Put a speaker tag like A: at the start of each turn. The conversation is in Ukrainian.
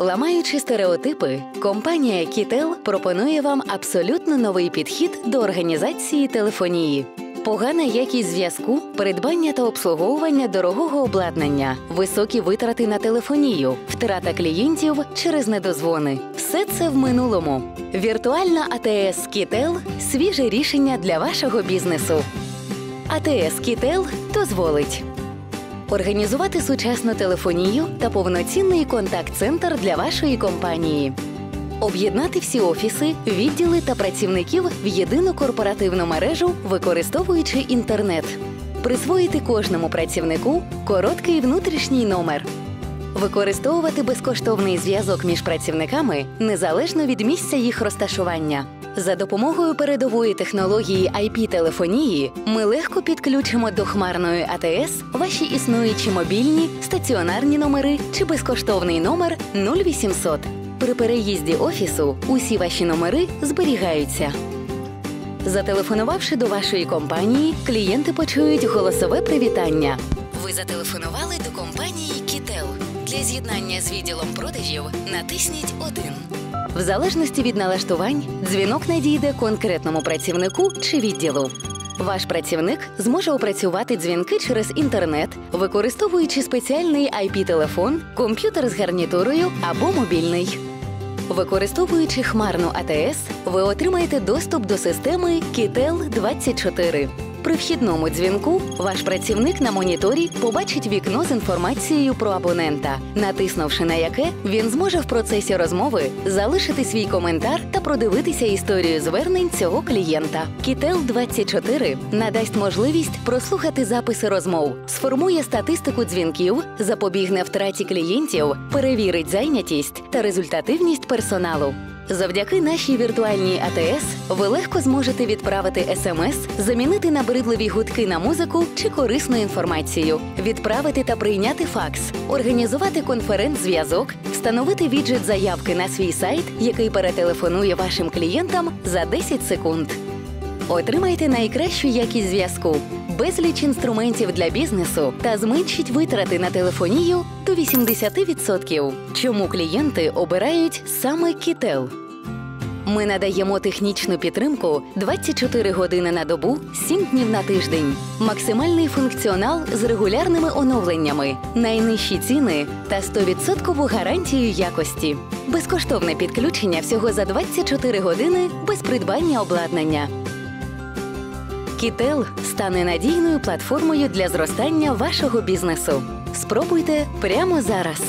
A: Ламаючи стереотипи, компанія Кітел пропонує вам абсолютно новий підхід до організації телефонії. Погана якість зв'язку, придбання та обслуговування дорогого обладнання, високі витрати на телефонію, втрата клієнтів через недозвони. Все це в минулому. Віртуальна АТС Кітел свіже рішення для вашого бізнесу. АТС Кітел дозволить організувати сучасну телефонію та повноцінний контакт-центр для вашої компанії. Об'єднати всі офіси, відділи та працівників в єдину корпоративну мережу, використовуючи інтернет, присвоїти кожному працівнику короткий внутрішній номер, використовувати безкоштовний зв'язок між працівниками незалежно від місця їх розташування. За допомогою передової технології IP-телефонії ми легко підключимо до хмарної АТС ваші існуючі мобільні, стаціонарні номери чи безкоштовний номер 0800. При переїзді офісу усі ваші номери зберігаються. Зателефонувавши до вашої компанії, клієнти почують голосове привітання. Ви зателефонували до компанії. Для з'єднання з відділом продажів натисніть 1. В залежності від налаштувань, дзвінок надійде конкретному працівнику чи відділу. Ваш працівник зможе опрацювати дзвінки через інтернет, використовуючи спеціальний IP-телефон, комп'ютер з гарнітурою або мобільний. Використовуючи хмарну АТС, ви отримаєте доступ до системи Kitel 24 При вхідному дзвінку ваш працівник на моніторі побачить вікно з інформацією про абонента, натиснувши на яке він зможе в процесі розмови залишити свій коментар та продивитися історію звернень цього клієнта. Kitel 24 надасть можливість прослухати записи розмов, сформує статистику дзвінків, запобігне втраті клієнтів, перевірить зайнятість та результативність персоналу. Завдяки нашій віртуальній АТС ви легко зможете відправити смс, замінити набридливі гудки на музику чи корисну інформацію, відправити та прийняти факс, організувати конференц-зв'язок, встановити віджит заявки на свій сайт, який перетелефонує вашим клієнтам за 10 секунд. Отримайте найкращу якість зв'язку, безліч інструментів для бізнесу та зменшіть витрати на телефонію до 80%. Чому клієнти обирають саме Кітел? Ми надаємо технічну підтримку 24 години на добу, 7 днів на тиждень, максимальний функціонал з регулярними оновленнями, найнижчі ціни та 100% гарантію якості. Безкоштовне підключення всього за 24 години без придбання обладнання. Кітел стане надійною платформою для зростання вашого бізнесу. Спробуйте прямо зараз.